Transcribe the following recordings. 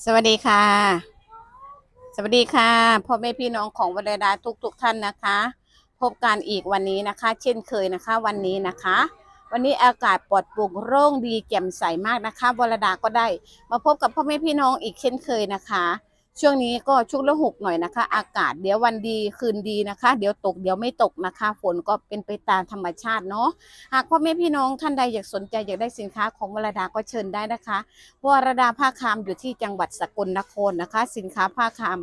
สวัสดีค่ะ สวัสดีค่ะพ่อแม่พี่น้องของวรดาทุกทุกๆท่านนะคะ พบกันอีกวันนี้นะคะ เช่นเคยนะคะ วันนี้นะคะ วันนี้อากาศปลอดโปร่งโร่งดีแจ่มใสมากนะคะวรดาก็ได้ มาพบกับพ่อแม่พี่น้องอีกเช่นเคยนะคะ ช่วงนี้ก็ชุกละหุกหน่อยนะคะ อากาศเดี๋ยววันดีคืนดีนะคะ เดี๋ยวตกเดี๋ยวไม่ตกนะคะ ฝนก็เป็นไปตามธรรมชาติเนาะหากพ่อแม่พี่น้องท่านใดอยากสนใจอยากได้สินค้าของวรดาก็เชิญได้นะคะวรดาผ้าคามอยู่ที่จังหวัดสกลนครนะคะ สินค้าผ้าคาม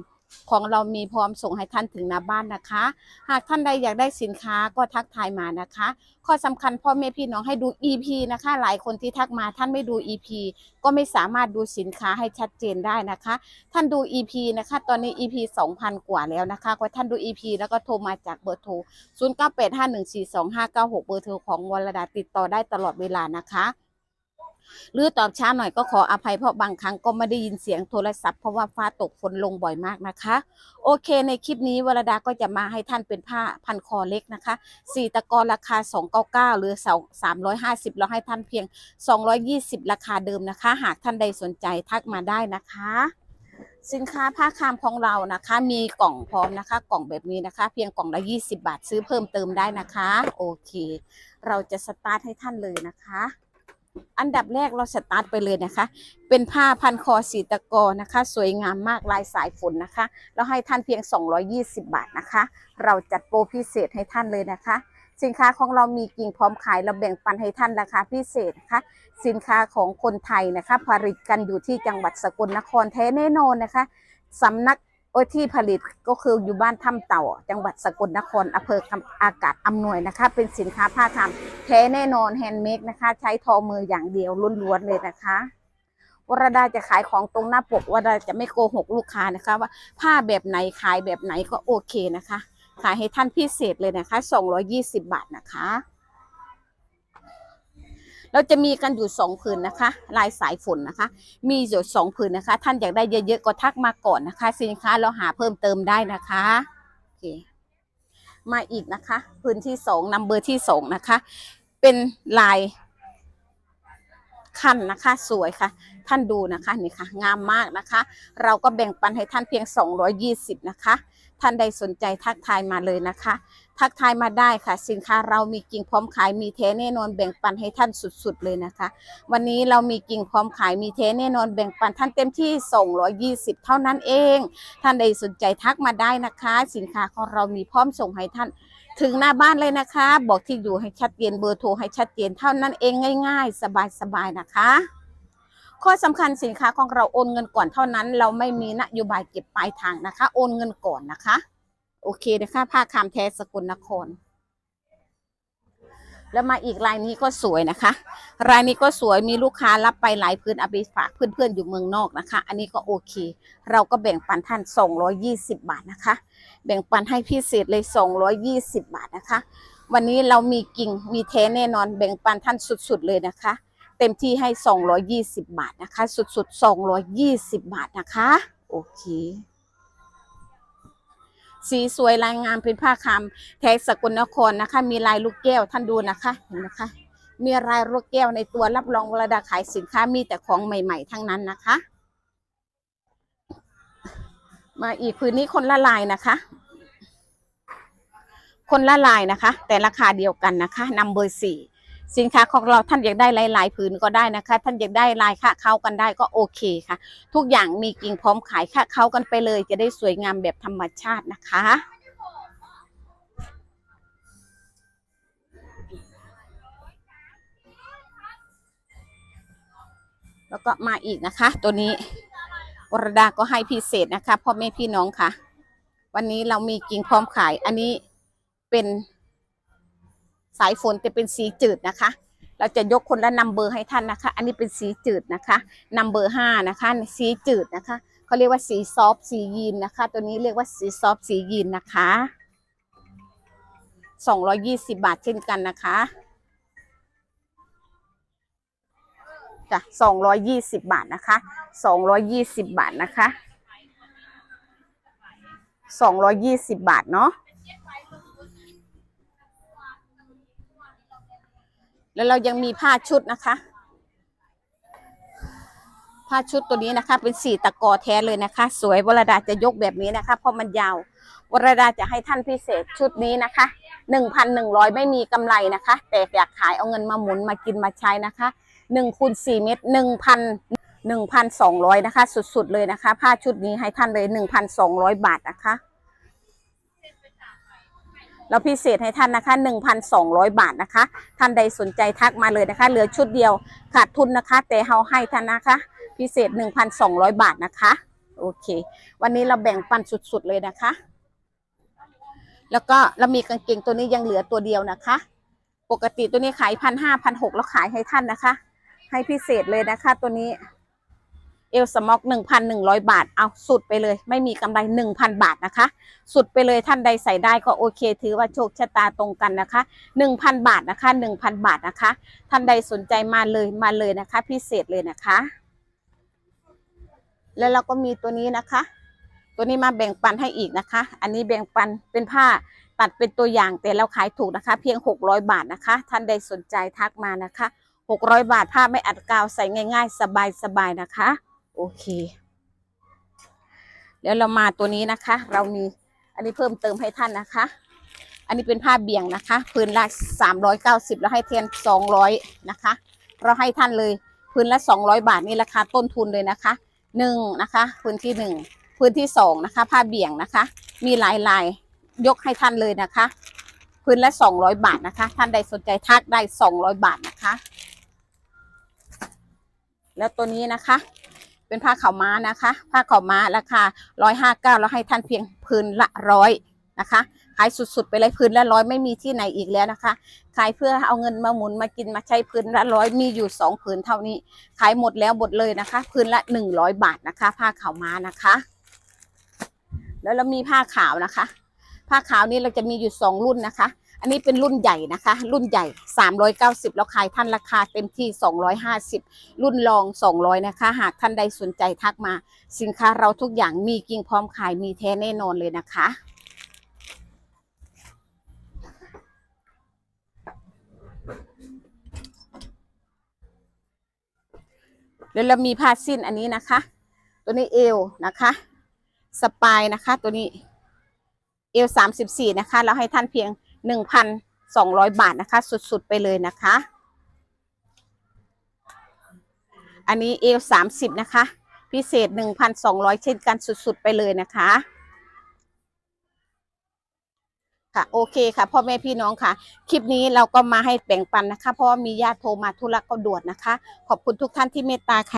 ของเรามีพร้อมส่งให้ท่านถึงหน้าบ้านนะคะ หากท่านใดอยากได้สินค้าก็ทักทายมานะคะ ข้อสำคัญพ่อแม่พี่น้องให้ดู EP นะคะ หลายคนที่ทักมาท่านไม่ดู EP ก็ไม่สามารถดูสินค้าให้ชัดเจนได้นะคะ ท่านดู EP นะคะ ตอนนี้ EP 2,000 กว่าแล้วนะคะก็ท่านดู EP แล้วก็โทรมาจากเบอร์โทร 0985142596 เบอร์โทรของวรดาติดต่อได้ตลอดเวลานะคะ หรือตอบช้าหน่อยก็ขออภัยเพราะบางครั้งก็ไม่ได้ยินเสียงโทรศัพท์เพราะว่าฟ้าตกฝนลงบ่อยมากนะคะ โอเคในคลิปนี้วรดาก็จะมาให้ท่านเป็นผ้าพันคอเล็กนะคะสี่ตะกอราคา 299 หรือ 350 เราให้ท่านเพียง 220 ราคาเดิมนะคะ หากท่านใดสนใจทักมาได้นะคะ สินค้าผ้าคามของเรานะคะ มีกล่องพร้อมนะคะ กล่องแบบนี้นะคะ เพียงกล่องละ 20 บาทซื้อเพิ่มเติมได้นะคะ โอเค เราจะสตาร์ทให้ท่านเลยนะคะ อันดับแรกเราสตาร์ทไปเลยนะคะ เป็นผ้าพันคอสีตะกอนะคะ สวยงามมากลายสายฝนนะคะ เราให้ท่านเพียง 220 บาทนะคะ เราจัดโปรพิเศษให้ท่านเลยนะคะ สินค้าของเรามีกิ่งพร้อมขายเราแบ่งปันให้ท่านราคาพิเศษนะคะ สินค้าของคนไทยนะคะผลิตกันอยู่ที่จังหวัดสกลนครแท้แน่นอนนะคะสำนัก โอ้ยที่ผลิตก็คืออยู่บ้านถ้ำเต่า จังหวัดสกลนครอำเภออากาศอำนวยนะคะ เป็นสินค้าผ้าคามแท้แน่นอนแฮนด์เมดนะคะ ใช้ทอมืออย่างเดียวล้วนๆเลยนะคะวรดาจะขายของตรงหน้าปกวรดาจะไม่โกหกลูกค้านะคะ ว่าผ้าแบบไหนขายแบบไหนก็โอเคนะคะ ขายให้ท่านพิเศษเลยนะคะ 220 บาทนะคะ เราจะมีกันอยู่สองผืนนะคะ ลายสายฝนนะคะ มีอยู่สองผืนนะคะ ท่านอยากได้เยอะๆก็ทักมาก่อนนะคะ สินค้าเราหาเพิ่มเติมได้นะคะโอเคมาอีกนะคะ พื้นที่สองนัมเบอร์ที่สองนะคะ เป็นลายขั้นนะคะสวยค่ะ ท่านดูนะคะนี่ค่ะ งามมากนะคะ เราก็แบ่งปันให้ท่านเพียง 220 นะคะ ท่านใดสนใจทักทายมาเลยนะคะ ทักทายมาได้ค่ะ สินค้าเรามีกิ่งพร้อมขายมีแท้แน่นอนแบ่งปันให้ท่านสุดๆเลยนะคะ วันนี้เรามีกิ่งพร้อมขายมีแท้แน่นอนแบ่งปันท่านเต็มที่ 220 เท่านั้นเอง ท่านใดสนใจทักมาได้นะคะ สินค้าของเรามีพร้อมส่งให้ท่านถึงหน้าบ้านเลยนะคะ บอกที่อยู่ให้ชัดเจนเบอร์โทรให้ชัดเจนเท่านั้นเองง่าย ๆ สบายๆนะคะข้อสำคัญสินค้าของเราโอนเงินก่อนเท่านั้น เราไม่มีนโยบายเก็บปลายทางนะคะ โอนเงินก่อนนะคะ โอเคนะคะผ้าคามแท้สกลนคร แล้วมาอีกลายนี้ก็สวยนะคะ รายนี้ก็สวยมีลูกค้ารับไปหลายพื้นเอาไปฝากเพื่อนๆอยู่เมืองนอกนะคะ อันนี้ก็โอเค เราก็แบ่งปันท่าน 220 บาทนะคะ แบ่งปันให้พิเศษเลย 220 บาทนะคะ วันนี้เรามีกิ่งมีแท้แน่นอน แบ่งปันท่านสุดๆเลยนะคะ เต็มที่ให้ 220 บาทนะคะ สุดๆ 220 บาทนะคะ โอเค สีสวยลายงามเป็นผ้าคามแท้สกลนครนะคะ มีลายลูกแก้วท่านดูนะคะเห็นนะคะ มีลายลูกแก้วในตัวรับรองเวลาขายสินค้ามีแต่ของใหม่ ๆ ทั้งนั้นนะคะ มาอีกพื้นนี้คนละลายนะคะ คนละลายนะคะ แต่ราคาเดียวกันนะคะนัมเบอร์สี่ สินค้าของเราท่านอยากได้หลายๆผืนก็ได้นะคะ ท่านอยากได้ลายค่าเข้ากันได้ก็โอเคค่ะ ทุกอย่างมีกิ่งพร้อมขายค่าเข้ากันไปเลย จะได้สวยงามแบบธรรมชาตินะคะแล้วก็มาอีกนะคะ ตัวนี้วรดาก็ให้พิเศษนะคะพ่อแม่พี่น้องค่ะ วันนี้เรามีกิ่งพร้อมขาย อันนี้เป็น สายฝนแต่เป็นสีจืดนะคะ เราจะยกคนละนัมเบอร์ให้ท่านนะคะ อันนี้เป็นสีจืดนะคะนัมเบอร์ห้านะคะ สีจืดนะคะเขาเรียกว่าสีซอฟสียีนนะคะ ตัวนี้เรียกว่าสีซอฟสียีนนะคะสองร้อยี่สิบาทเช่นกันนะคะจ้ะสองร้อยี่สิบบาทนะคะสองร้อยี่สิบบาทนะคะสองร้อยี่สิบบาทเนาะ แล้วเรายังมีผ้าชุดนะคะ ผ้าชุดตัวนี้นะคะ เป็นสีตะกอแท้เลยนะคะ สวยวรดาจะยกแบบนี้นะคะ เพราะมันยาววรดาจะให้ท่านพิเศษชุดนี้นะคะหนึ่งพันหนึ่งร้อยไม่มีกำไรนะคะ แต่อยากขายเอาเงินมาหมุนมากินมาใช้นะคะหนึ่งคูณสี่เม็ดหนึ่งพันหนึ่งพันสองร้อยนะคะ สุดๆเลยนะคะ ผ้าชุดนี้ให้ท่านเลยหนึ่งพันสองร้อยบาทนะคะ แล้วพิเศษให้ท่านนะคะ 1,200 บาทนะคะ ท่านใดสนใจทักมาเลยนะคะ เหลือชุดเดียวขาดทุนนะคะ แต่เฮาให้ท่านนะคะ พิเศษ 1,200 บาทนะคะ โอเค วันนี้เราแบ่งปันสุดๆเลยนะคะ แล้วก็เรามีกางเกงตัวนี้ยังเหลือตัวเดียวนะคะ ปกติตัวนี้ขายพันห้าพันหกแล้วขายให้ท่านนะคะ ให้พิเศษเลยนะคะ ตัวนี้ เอลสม็อกหนึ่งพันหนึ่งร้อยบาท เอาสุดไปเลย ไม่มีกำไรหนึ่งพันบาทนะคะ สุดไปเลยท่านใดใส่ได้ก็โอเค ถือว่าโชคชะตาตรงกันนะคะหนึ่งพันบาทนะคะหนึ่งพันบาทนะคะ ท่านใดสนใจมาเลยมาเลยนะคะ พิเศษเลยนะคะ แล้วเราก็มีตัวนี้นะคะ ตัวนี้มาแบ่งปันให้อีกนะคะ อันนี้แบ่งปันเป็นผ้าตัดเป็นตัวอย่างแต่เราขายถูกนะคะ เพียง 600 บาทนะคะ ท่านใดสนใจทักมานะคะ 600 บาทผ้าไม่อัดกาวใส่ง่าย ๆ สบายๆนะคะ โอเคเดี๋ยวเรามาตัวนี้นะคะ เรามีอันนี้เพิ่มเติมให้ท่านนะคะ อันนี้เป็นผ้าเบี่ยงนะคะพื้นละ390แล้วให้เทียน200นะคะ เราให้ท่านเลยพื้นละ200บาทนี่ราคาต้นทุนเลยนะคะหนึ่งนะคะ พื้นที่หนึ่งพื้นที่สองนะคะ ผ้าเบี่ยงนะคะ มีหลายลายยกให้ท่านเลยนะคะพื้นละ200บาทนะคะ ท่านใดสนใจทักได้200บาทนะคะ แล้วตัวนี้นะคะ เป็นผ้าขาวม้านะคะ ผ้าขาวม้าราคาร้อยห้าเก้าแล้วให้ท่านเพียงพื้นละร้อยนะคะขายสุดๆ ไปเลยพื้นละร้อยไม่มีที่ไหนอีกแล้วนะคะขายเพื่อเอาเงินมาหมุนมากินมาใช้พื้นละร้อยมีอยู่สองพื้นเท่านี้ ขายหมดแล้วหมดเลยนะคะพื้นละหนึ่งร้อยบาทนะคะ ผ้าขาวม้านะคะ แล้วเรามีผ้าขาวนะคะ ผ้าขาวนี้เราจะมีอยู่สองรุ่นนะคะ อันนี้เป็นรุ่นใหญ่นะคะ รุ่นใหญ่ 390 แล้วขายท่านราคาเต็มที่ 250 รุ่นรอง 200 นะคะ หากท่านใดสนใจทักมา สินค้าเราทุกอย่างมีกิ่งพร้อมขายมีแท้แน่นอนเลยนะคะแล้วเรามีผ้าสิ้นอันนี้นะคะ ตัวนี้เอวนะคะ สปายนะคะ ตัวนี้เอลสามสิบสี่นะคะ เราให้ท่านเพียง หนึ่งพันสองร้อยบาทนะคะ สุดๆไปเลยนะคะ อันนี้เอลสามสิบนะคะ พิเศษหนึ่งพันสองร้อยเช่นกันสุดๆไปเลยนะคะค่ะโอเคค่ะพ่อแม่พี่น้องค่ะ คลิปนี้เราก็มาให้แบ่งปันนะคะ เพราะว่ามีญาติโทรมาธุระก็ด่วนนะคะ ขอบคุณทุกท่านที่เมตตาค่ะ